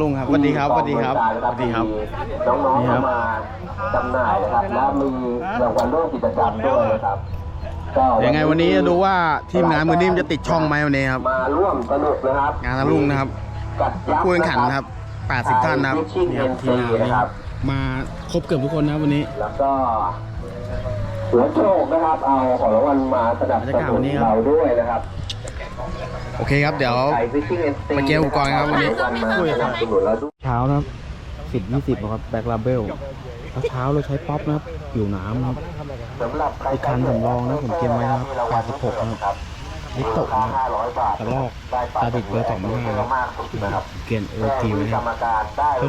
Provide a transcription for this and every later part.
ลุงครับสวัสดีครับสวัสดีครับสวัสดีครับน้องนี่ๆครับเข้ามาจำหน่ายนะครับและมีรางวัลร่วมกิจกรรมด้วยนะครับก็ยังไงวันนี้จะดูว่าทีมงานมือนิ่มจะติดช่องไหมวันนี้ครับมาร่วมสนุกนะครับงานน้าลุงนะครับจัดยับผู้แข่งขันนะครับ 80 ท่านนะครับนี่ครับทีมงานวันนี้มาครบเกือบทุกคนนะครับวันนี้แล้วก็หัวโชคนะครับเอาของรางวัลมาสนับสบรรยากาศนุวันนนี้ครับเราด้วยนะครับ โอเคครับ เดี๋ยวไก่ Fishing and Stay ไปเกมอุปกรณ์ครับวันนี้เช้านะครับสิบยี่สิบครับแบ็คลาเบลเช้าเราใช้ป๊อปนะครับผิวน้ำครับอีกคันสำรองนะผมเตรียมไว้นะครับ86นะครับลิตะนะครับ500บาทกระลอกตาดิดเบอร์สองพันห้าครับมากสุดนะครับเกณฑ์เอทีไว้กครับ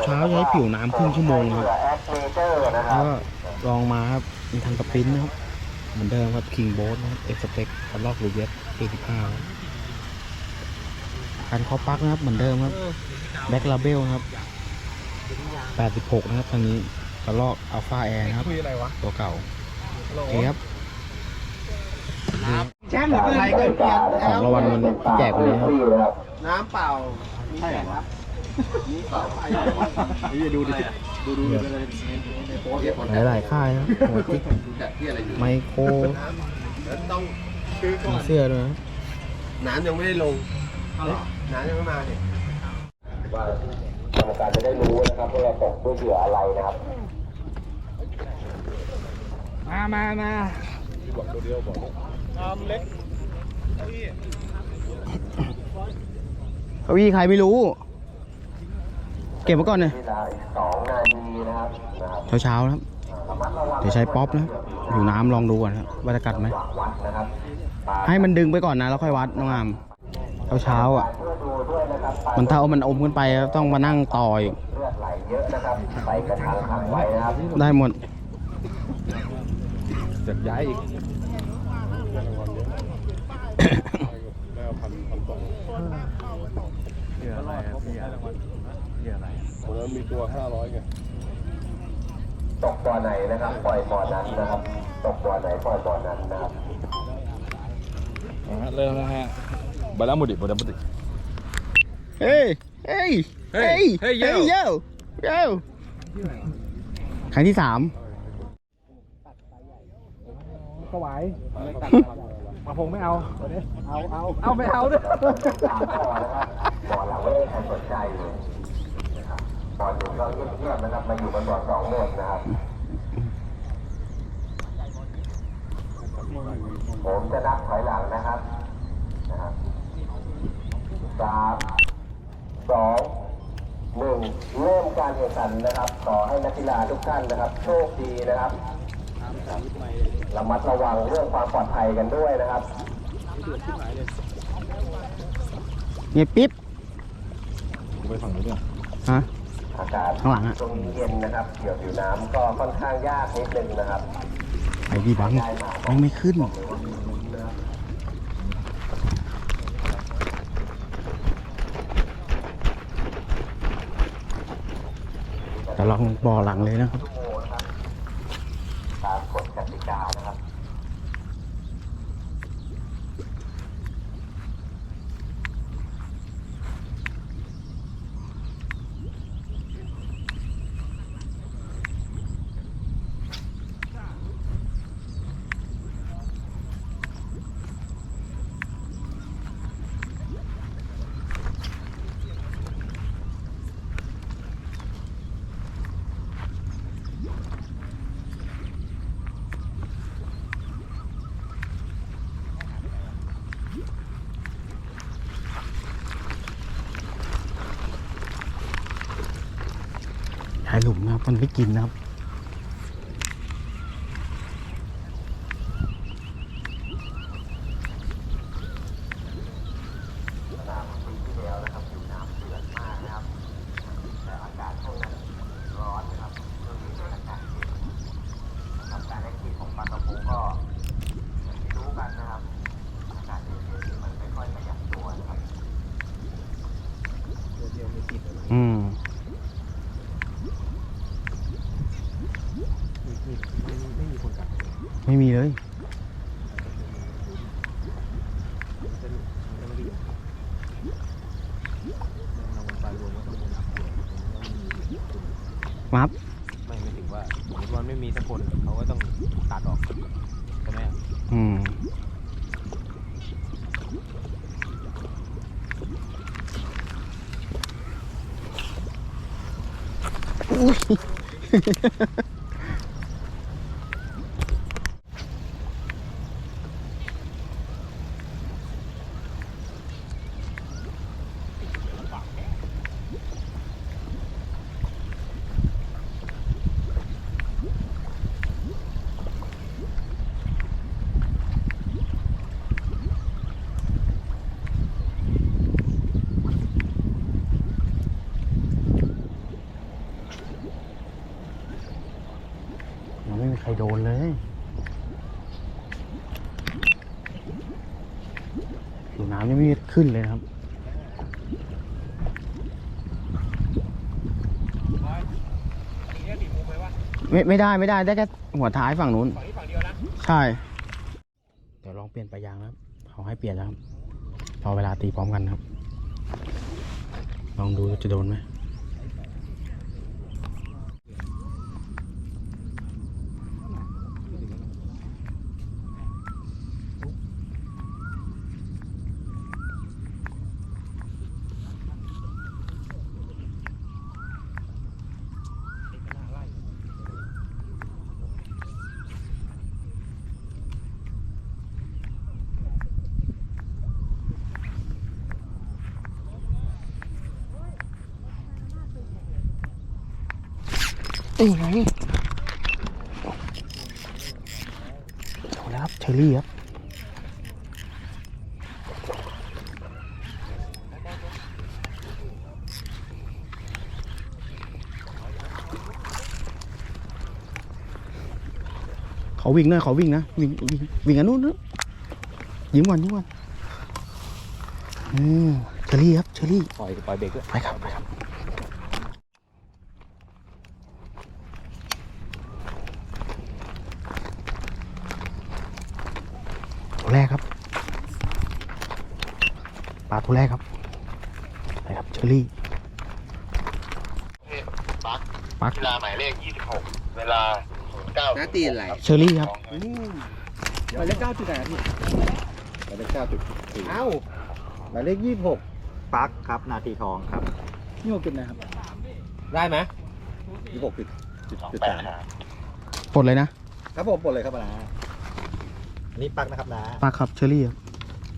เช้าใช้ผิวน้ำครึ่งชั่วโมงครับแล้วก็ลองมาครับมีทันสปรินท์นนะครับ เหมือนเดิมครับคิงโบ๊ทนะเอ็กซ์เปกกระลอกรูเวส45ครับการคอปักนะครับเหมือนเดิมครับแบ็คลาเบลนะครับ 86 นะครับทางนี้กระลอกอัลฟาแอร์นะครับ ตัวเก่าโอเคครับแช่หมดอะไรก็เปลี่ยนของรางวัลมันแจกวันนี้ครับนะครับ น้ำเปล่าใช่ครับนี่เปล่าไปดูดิดูดูดูเลยโป๊ะเก็บหมดหลายๆค่ายนะหัวจิ๊กแต่ที่อะไรอยู่ไมโครต้องคือก่อมีนเสื้อด้วยนะน้ำยังไม่ได้ลง น้ำยังไม่มาเนี่ยว่ากรรมการจะได้รู้นะครับว่าเราตกด้วยเหยื่ออะไรนะครับ มามามาเก้าอี้ใครไม่รู้ เก็บไว้ก่อนเลยเวลาอีกสองนาทีนะครับนะครับเช้าๆนะครับระมัดระวังเดี๋ยวใช้ป๊อปนะครับอยู่น้ำลองดูก่อนครับว่าจะกัดไหมวัดนะครับให้มันดึงไปก่อนนะแล้วค่อยวัดน้องอาม เช้าๆอะเพื่อดูด้วยนะครับมันถ้าเอามันอมขึ้นไปต้องมานั่งต่ออีกเลือดไหลเยอะนะครับใส่กระถางขังไว้นะครับได้หมดจะย้ายอีกเหี้ยอะไรครับเหี้ยอะไรเหี้ยอะไรผมว่ามีตัวห้าร้อยไงตกบ่อไหนนะครับ ปล่อยบ่อนั้นนะครับ ตกบ่อไหนปล่อยบ่อนั้นนะครับ เริ่มแล้วฮะ บารามุดิบารามุดิเฮ้ยเฮ้ยเฮ้ยเฮ้ยโย่โย่โย่ครั้งที่สามถวายมาพงไม่เอา เอา เอา เอาไม่เอาด้วยสามบ่อนะครับบ่อหลังไม่มีใครสนใจเลยนะครับบ่อหนึ่งก็เงียบๆนะครับมาอยู่กันบ่อสองหมดนะครับผมจะนับถอยหลังนะครับนะครับ สามสองหนึ่งเริ่มการแข่งขันนะครับ ขอให้นักกีฬาทุกท่านนะครับ โชคดีนะครับระมัดระวังเรื่องความปลอดภัยกันด้วยนะครับเงียบปิ๊บไปฝั่งนู้นเนี่ยฮะอากาศข้างหลังอะตรงนี้เย็นนะครับเกี่ยวผิวน้ำก็ค่อนข้างยากนิดนึงนะครับไอ้ดีบังยังไม่ขึ้น แต่ลองบ่อหลังเลยนะครับตามกฎกติกานะครับ มันไม่กินนะครับ การแอคทีฟของปลากระพงก็อย่างที่รู้กันนะครับ อากาศเย็นๆนี่มันไม่ค่อยขยับตัวนะครับ อืม ไม่มีคนกัด ไม่มีเลยจะจะไม่ดีเราวนไปวนมาต้องวนมับไม่ไม่ถึงว่าสมมติว่าไม่มีสักคนเขาก็ต้องตัดออกใช่ไหมอืมอุ้ย ยังไม่มีใครโดนเลยผิวน้ำยังไม่ขึ้นเลยนะครับ ไม่ไม่ได้ไม่ได้ได้แค่หัวท้ายฝั่งนู้น ฝั่งนี้ฝั่งเดียวนะ ใช่ เดี๋ยวลองเปลี่ยนไปลายยางนะครับเขาให้เปลี่ยนแล้วครับ พอเวลาตีพร้อมกันครับ ลองดูจะโดนไหม เอ้ยไงโดนแล้วครับเชอรี่ครับเขาวิ่งนะเขาวิ่งนะวิ่งวิ่งวิ่งอันนู้นนะยิ้มก่อนยิ้มก่อนอืมเชอรี่ครับเชอรี่ปล่อยปล่อยเบรกด้วยไปครับไปครับตัวแรกครับปลา ตัวแรกครับไปครับเชอรี่ปักปักเวลาหมายเลข 26 เวลา09น้าตีอะไรเชอรี่ครับหมายเลขเก้าจุดไหนพี่หมายเลขเก้าจุดสี่เอ้าหมายเลขยี่สิบหกปักครับ นาทีทองครับนี่หกจุดไหนครับ ได้ไหมยี่สิบหกจุดจุดจุดสามปลดเลยนะครับผมปลดเลยครับนะอันนี้ปักนะครับนะปักครับเชอรี่ครับ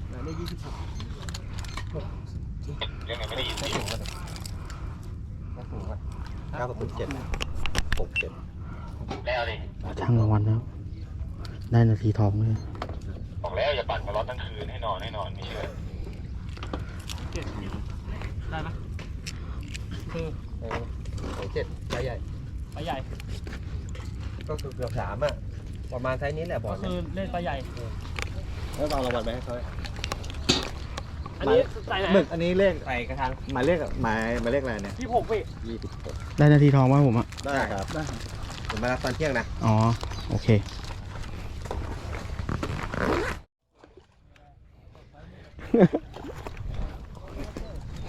หมายเลขยี่สิบหก ยังไงไม่ได้ยินไม่ถึงไม่ถึงกันเก้าสิบเจ็ดหกเจ็ดแล้วดิช่างรางวัลนะครับได้นาทีทองเลยบอกแล้วอย่าปั่นมาร้อนทั้งคืนให้นอนให้นอนไม่เชื่อเออหกเจ็ดใบใหญ่ปลาใหญ่ ก็คือเกือบสามอะ ประมาณไซส์นี้แหละบอก็ลคือเล่นปลาใหญ่ แล้วเอารางวัลไปให้เขา อันนี้ใส่ไหนหมึกอันนี้เลขใส่กระทางหมายเลขหมายหมายเลขอะไรเนี่ยที่หกพี่ยี่สิบหกได้นาทีทองว่าผมอะได้ครับได้ผมมารับตอนเที่ยงนะอ๋อ โอเค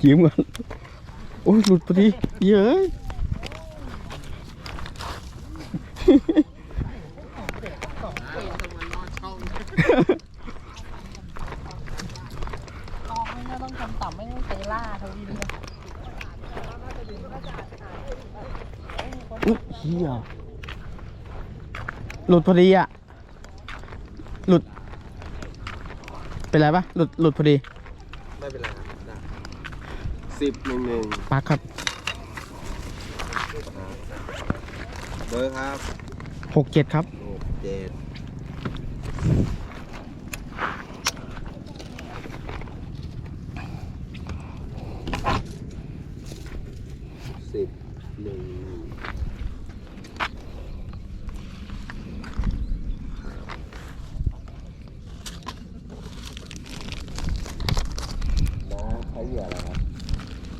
ยิ้มก่อนโอ้ยหลุดพอดีเยอะ ไม่ต้องทำต่ำไม่ต้องไปล่าทวีเลย อุ๊ยเฮีย หลุดพอดีอะหลุด เป็นไรปะหลุดหลุดพอดีไม่เป็นไรครับได้สิบหนึ่งหนึ่งปักครับ เบอร์ครับหกเจ็ดครับหกเจ็ดสิบหนึ่ง นะใช้เหยื่ออะไรครับ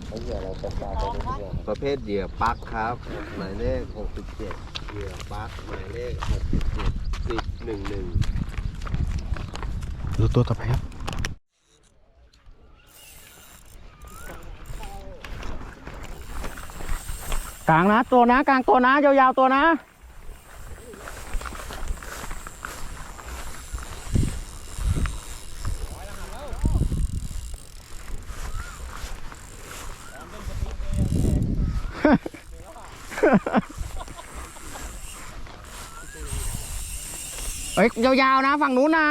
ใช้เหยื่ออะไร ประเภทเหยื่อปักครับ หมายเลข 67เหยื่อปักหมายเลข 67 10 11ดูตัวต่อไปครับ กลางนะตัวนะ กลางตัวนะ ยาวๆตัวนะ ฮ้ยยาวๆนะฝั่งนู้นนะ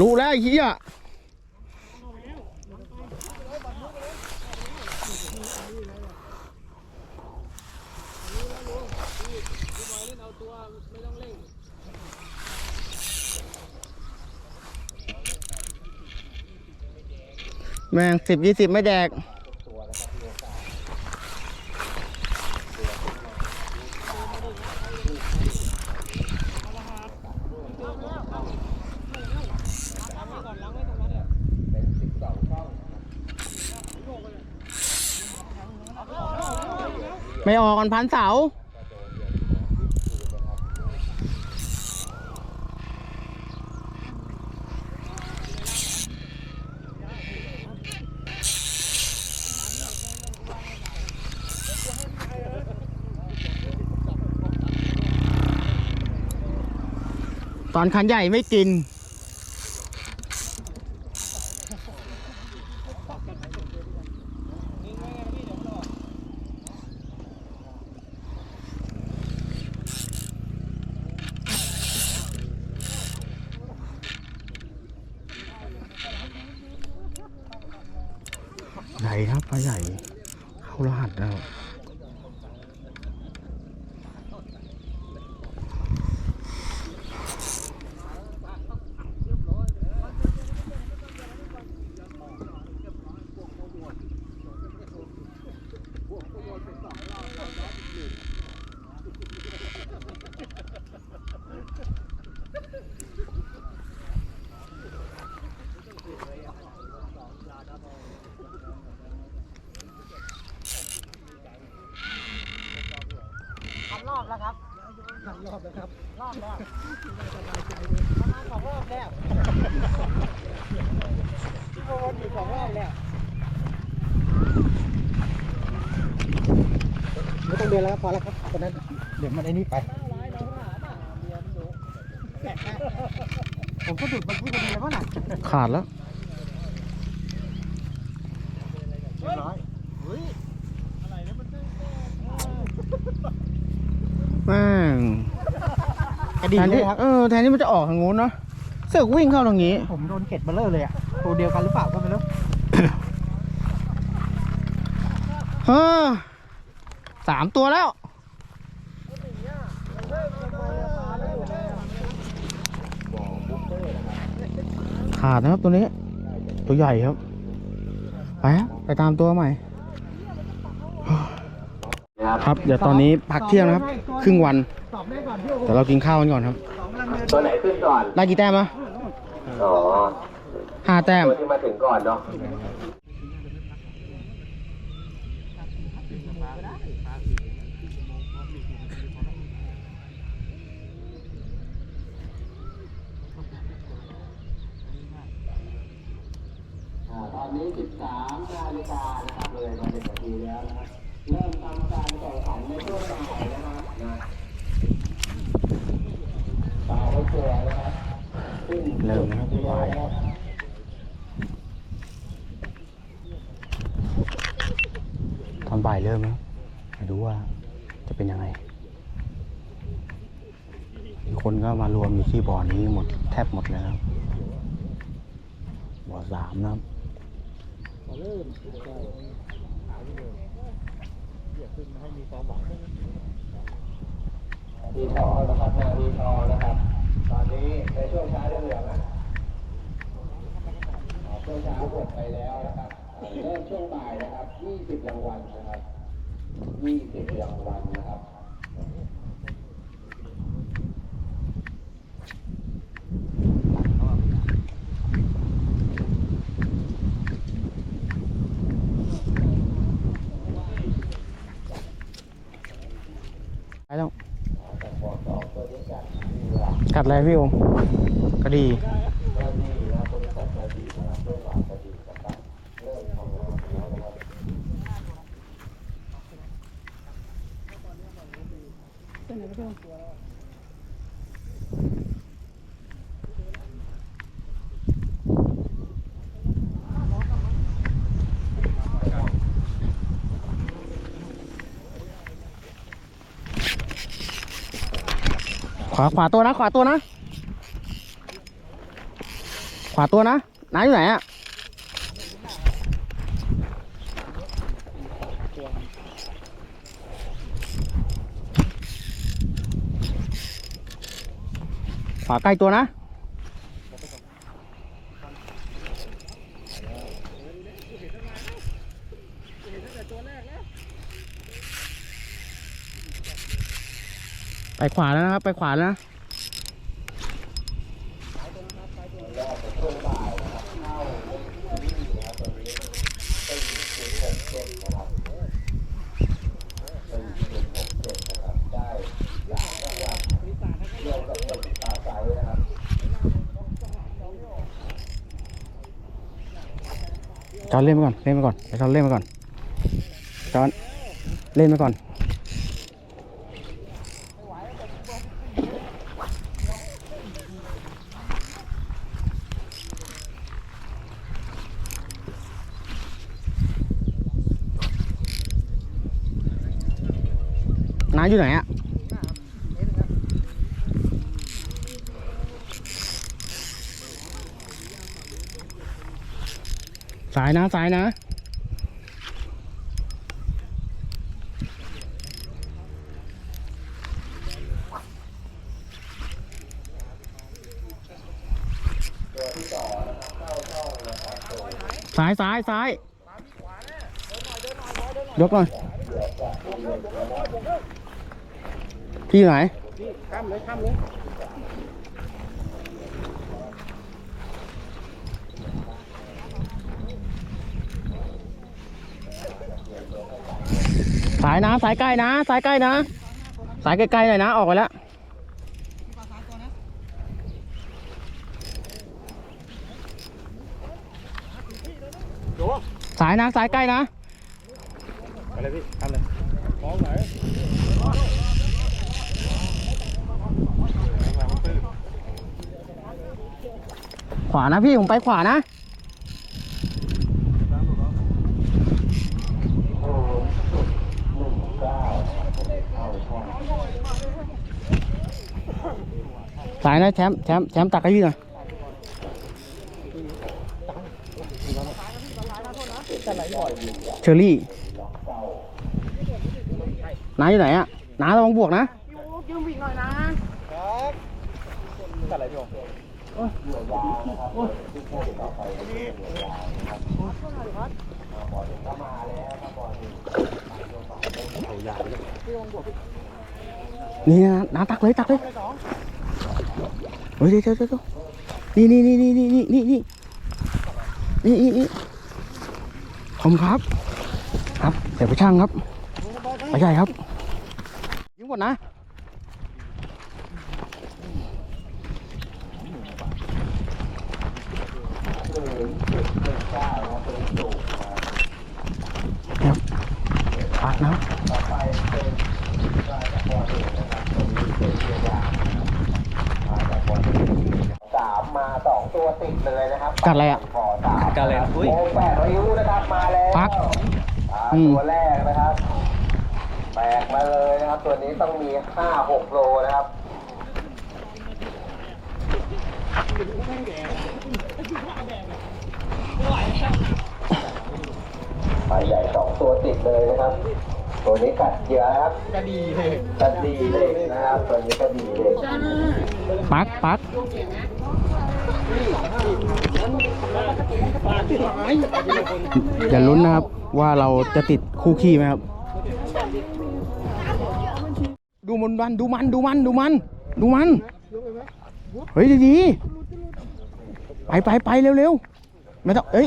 รู้แล้วไอ้เหี้ย แมงสิบยี่สิบไม่แดก ไม่ออกกันพันเสา อนคันใหญ่ไม่กิน ใหญ่ครับปลาใหญ่ เข้ารหัสแล้ว รอบแล้วครับรอบแล้วครับ รอบแล้วประมาณสองรอบแล้วที่โวนอยู่สองรอบแล้ว ไม่ต้องเดินแล้วครับพอแล้วครับตอนนั้นเดี๋ยวมันไอ้นี่ไป ผมก็ดุดมันพูดกันเลยว่าหนักขาดแล้วร้อยแม่งกระดิ่แทงนเลที่ยครับ เออแทนที่มันจะออกทางงู้นเนาะเสือกวิ่งเข้าทางนี้ ผมโดนเก็ดเบลเลอร์เลยอะ ตัวเดียวกันหรือเปล่าก็ไม่รู้ เฮ้อ สามตัวแล้ว ขาดนะครับตัวนี้ ตัวใหญ่ครับ ไปฮะไปตามตัวใหม่ ครับเดี๋ยวตอนนี้พักเที่ยงนะครับ ครึ่งวันตอบได้ก่อนที่เดี๋ยวเรากินข้าวกันก่อนครับสองลังเดินตัวไหนขึ้นก่อน ได้กี่แต้มอะอ๋อห้าแต้ม ตัวที่มาถึงก่อนเนาะ ตอนนี้ 13นาฬิกานะครับเลยมาหนึ่งนาทีแล้วนะครับ เริ่มทำการแข่งขันในช่วงบ่ายนะครับนะสาวไว้ตัวนะครับขึ้นเริ่มนะครับ บ่ายเริ่มแล้วมาดูว่าจะเป็นยังไง คนก็มารวมอยู่ที่บ่อนี้หมดแทบหมดเลยครับบ่อสามนะครับดีทอนะครับดีทอนะครับ ตอนนี้ในช่วงเช้าเหลืองนะช่วงเช้าหมดไปแล้วนะครับ เริ่มช่วงบ่ายนะครับ20รางวัลนะครับ20รางวัลนะครับไปแล้วกัดอะไรพี่โอมกระดี ขวาขวาตัวนะ ขวาตัวนะ ขวาตัวนะน้าอยู่ไหนอะขวาใกล้ตัวนะ ขวาแล้วนะครับ ไปขวาแล้วนะจอนเล่นไปก่อน เล่นไปก่อนไปจอนเล่นไปก่อนจอนเล่นไปก่อน อยู่ไหนอะสายนะสายนะ สายสายสายยกหน่อย พี่อยู่ไหนข้ามเลยข้ามเลยสายนะสายใกล้นะ สายใกล้นะ สายใกล้ๆหน่อยนะ ออกไปแล้วสายนะ สายใกล้นะ ไปเลยพี่ทำเลยมองไหน วานะพี่ ผมไปขวานะ สายนะแชมป์แชมป์แชมป์ตักให้พี่หน่อยเชอรี่น้าอยู่ไหนอะน้าระวังบวกนะยืมวิ่งหน่อยนะตัดอะไรพี่โอ นี่นะน้าตักเลยตักเลยเฮ้ยเดี๋ยวเดี๋ยวเดี๋ยวนี่นี่นี่นี่นี่นี่นี่นี่นี่นี่นี่ขอบคุณครับ ครับเดี๋ยวไปช่างครับไปใหญ่ครับ ยิงหมดนะ ครับปากนะสามมาสองตัวติดเลยนะครับกัดอะไรอะขอสามกันเลยนะอุ้ยโอ้แปดริ้วนะครับมาแล้วปักอ่าอืมตัวแรกนะครับแบกมาเลยนะครับ ตัวนี้ต้องมีห้าหกโลนะครับ ปลาใหญ่สองตัวติดเลยนะครับ ตัวนี้กัดเยื่อครับกระดีเลยกระดีเลยนะครับ ตัวนี้กระดีเลยปักปักอย่าลุ้นนะครับว่าเราจะติดคู่ขี้ไหมครับ ดูมันมันดูมันดูมันดูมัน ดูมัน เฮ้ยดีๆไปไปไปเร็วๆไม่ต้องเอ้ย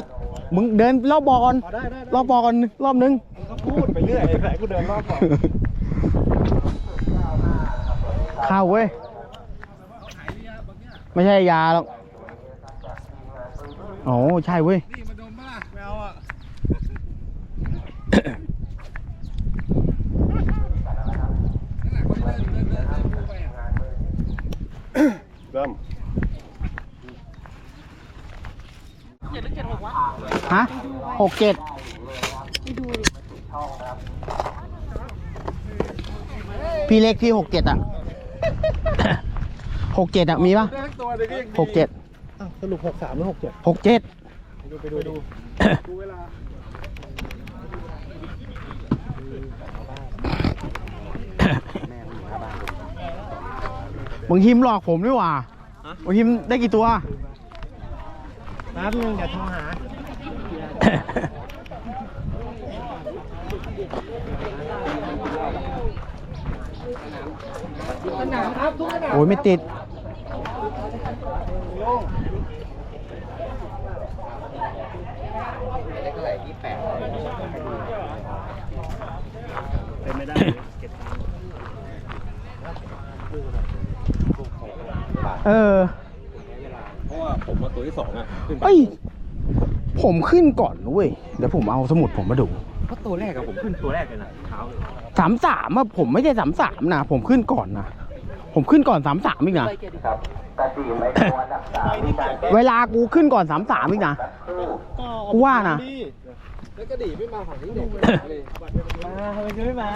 มึงเดินรอบบ่อก่อนได้ได้รอบบ่อก่อนรอบนึงก็พูดไปเรื่อยไหนกูเดินรอบก่อนเข้าเว้ย ไม่ใช่ยาหรอกโอ้ใช่เว้ยไม่เอาอะเริ่ม ฮะหกเจ็ดพี่เล็กพี่หกเจ็ดอะหกเจ็ดอะมีปะได้ทั้งตัวเลยก็ยังหกเจ็ดสรุปหกสามหรือหกเจ็ดหกเจ็ดดูไปดูดูดูเวลาบางทีมหลอกผมด้วยว่ะบางทีมได้กี่ตัว แป๊บนึงเดี๋ยวโทรหาโอ้ยไม่ติดเป็นไม่ได้เก็บตังค์ เออ เพราะว่าผมมา ตัวที่สองอะขึ้นไปเอ้ย ผมขึ้นก่อนนะเว้ยเดี๋ยวผมเอาสมุดผมมาดูเพราะตัวแรกอะผมขึ้นตัวแรกเลยนะเท้าเลยสามสามอะผมไม่ใช่สามสามนะผมขึ้นก่อนนะผมขึ้นก่อนสามสามอีกนะครับกระสีไม่ควรอันดับสามมีการแก้เวลากูขึ้นก่อนสามสามอีกนะคู่กูว่านะ แล้วก็ดีไม่มาฝั่งนี้เด็กเลยมาทำไมจะไม่มา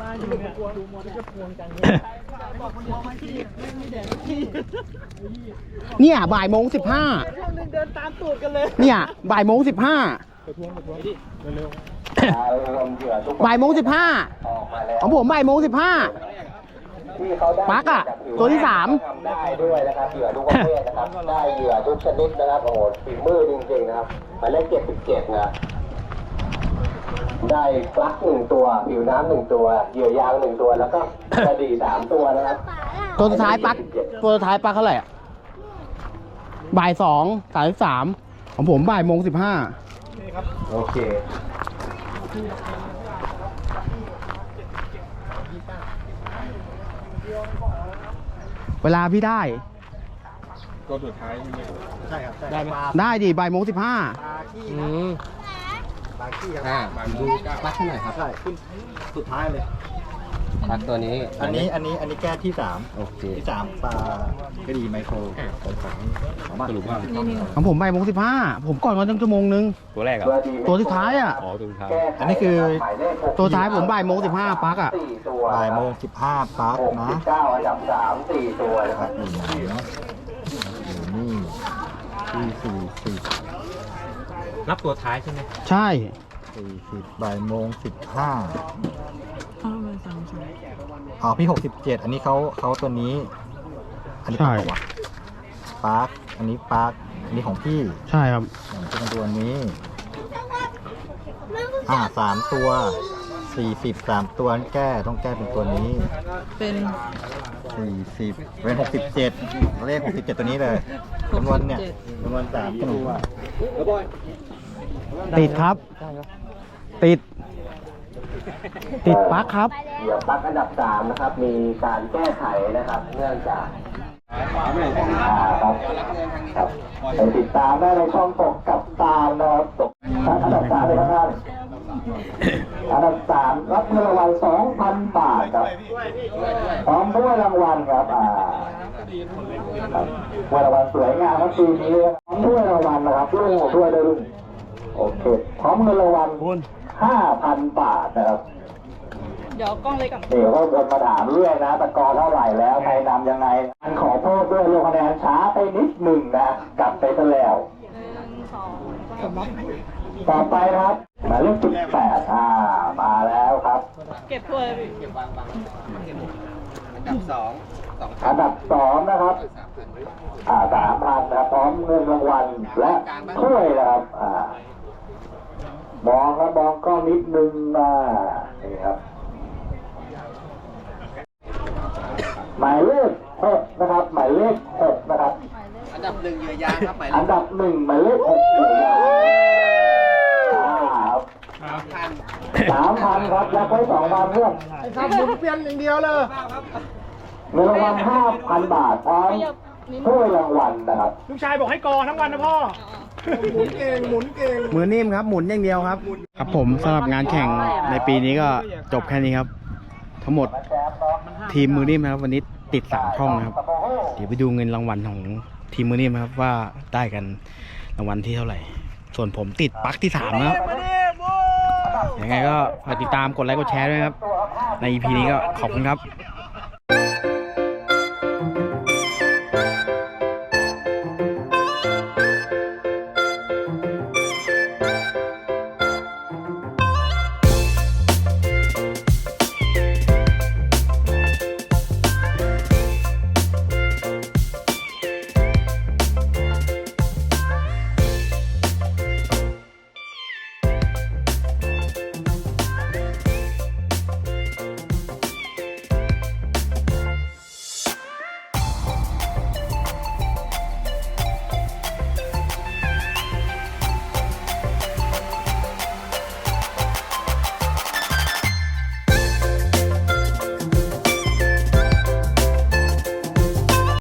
บ้านอยู่เนี่ยดูมอเตอร์พวงจังเลย บอกมันมองมาที่ไม่มีแดดที่เนี่ยบ่ายโมงสิบห้าช่วงนึงเดินตามตูดกันเลยเนี่ยบ่ายโมงสิบห้าอารวมเหยื่อทุกบ่ายโมงสิบห้าออกมาแล้วของผมบ่ายโมงสิบห้าที่เขาได้ปักอะตัวที่สามทำได้ด้วยนะครับเหยื่อทุกประเภทนะครับได้เหยื่อทุกชนิดนะครับโอ้โหฝีมือจริงๆนะครับหมายเลขเจ็ดสิบเจ็ดนะ ได้ปลั๊กหนึ่งตัว ผิวน้ำหนึ่งตัวเหยื่อยางหนึ่งตัว แล้วก็กระดี่สามตัวนะครับตัวสุดท้ายปักตัวสุดท้ายปักเท่าไหร่อะบ่ายสองสามสิบสามของผมบ่ายโมงสิบห้าโอเค เวลาพี่ได้ ตัวสุดท้ายใช่ไหมใช่ครับได้ไหมได้ดิบ่ายโมงสิบห้าปลา ขี้ปลาขี้ครับอ่ามาดูปักเท่าไหร่ครับใช่ขึ้นสุดท้ายเลย ปักตัวนี้อันนี้อันนี้อันนี้แก้ที่สามโอเคที่สามปลากระดีไมโครของของของบ้านสรุปว่าของผมบ่ายโมงสิบห้าผมก่อนมาตั้งชั่วโมงนึงตัวแรกอะตัวสุดท้ายอะอ๋อตัวสุดท้ายอันนี้คือตัวสุดท้ายผมบ่ายโมงสิบห้าปักอะสี่ตัวบ่ายโมงสิบห้าปาร์คหกนะสิบเก้าอันดับสามสี่ตัวนะคครัรับบอยู่ไหนเนาะอยู่นี่ที่สี่สิ บนับตัวท้ายใช่ไหมใช่สี่สิบบ่ายโมงสิบห้าอ๋อพี่หกสิบเจ็ดอันนี้เขาเขาตัวนี้ อันนี้ใช่ปะวะปาร์คอันนี้ปาร์คอันนี้ของพี่ใช่ครับอย่างที่มันตัวนี้อ่าสามตัวสี่สิบสามตัวแก้ต้องแก้เป็นตัวนี้เป็นสี่สิบเป็นหกสิบเจ็ดเลขหกสิบเจ็ดตัวนี้เลยจำนวนเนี่ยจำนวนสามตัว ติดครับ ติด ติดปักครับ เดี๋ยวปลั๊กอันดับสามนะครับ มีการแก้ไขนะครับ เนื่องจากอ่าครับครับไปติดตามได้ในช่องตกกับตามนะครับตกอันดับสามเลยครับอันดับสามรับเงินรางวัลสองพันบาทครับพร้อมด้วยรางวัลครับอ่าครับเงินรางวัลสวยงามครับปีนี้พร้อมด้วยรางวัลนะครับรุ่งด้วยด้วยรุ่ง โอเคพร้อมเงินรางวัลห้าพันบาทนะครับเดี๋ยวกล้องเลยกับเดี๋ยวก็วนมาถามเรื่อยนะตะกอเท่าไหร่แล้วใครนำยังไงอันขอโทษด้วยลงคะแนนช้าไปนิดหนึ่งนะ กลับไปซะแล้วหนึ่งสองสามต่อไปนะครับหมายเลขสิบแปดอ่ามาแล้วครับ เก็บถ้วยเลยพี่อันดับสองนะครับ อ่าสามพันนะครับพร้อมเงินรางวัลและถ้วยนะครับอ่า มองครับมองก็นิดนึงนะนี่ครับ หมายเลขหกนะครับ หมายเลขหกนะครับ อันดับหนึ่งเหยื่อยางครับหมายเลอัขนดับหนึ่งหมายเลขหกเหลือยางครับพันสามพันครับยักไว้สองพันเพื่อนไอ้ครับหมุนเปลี่ยนอย่างเดียวเลย เงินรางวัลห้าพันบาทพร้อมถ้วยรางวัลนะครับ ลูกชายบอกให้กอทั้งวันนะพ่อ หมุนเก่งหมุนเก่งมือนิ่มครับ หมุนอย่างเดียวครับ ครับผมสำหรับงานแข่งในปีนี้ก็จบแค่นี้ครับ ทั้งหมดทีมมือนิ่มนะครับ วันนี้ติดสามช่องนะครับ เดี๋ยวไปดูเงินรางวัลของทีมมือนิ่มครับว่าได้กันรางวัลที่เท่าไหร่ ส่วนผมติดปลั๊กที่สามนะครับยังไงก็ฝากติดตามกดไลค์กดแชร์ด้วยครับ ใน EP นี้ก็ขอบคุณครับ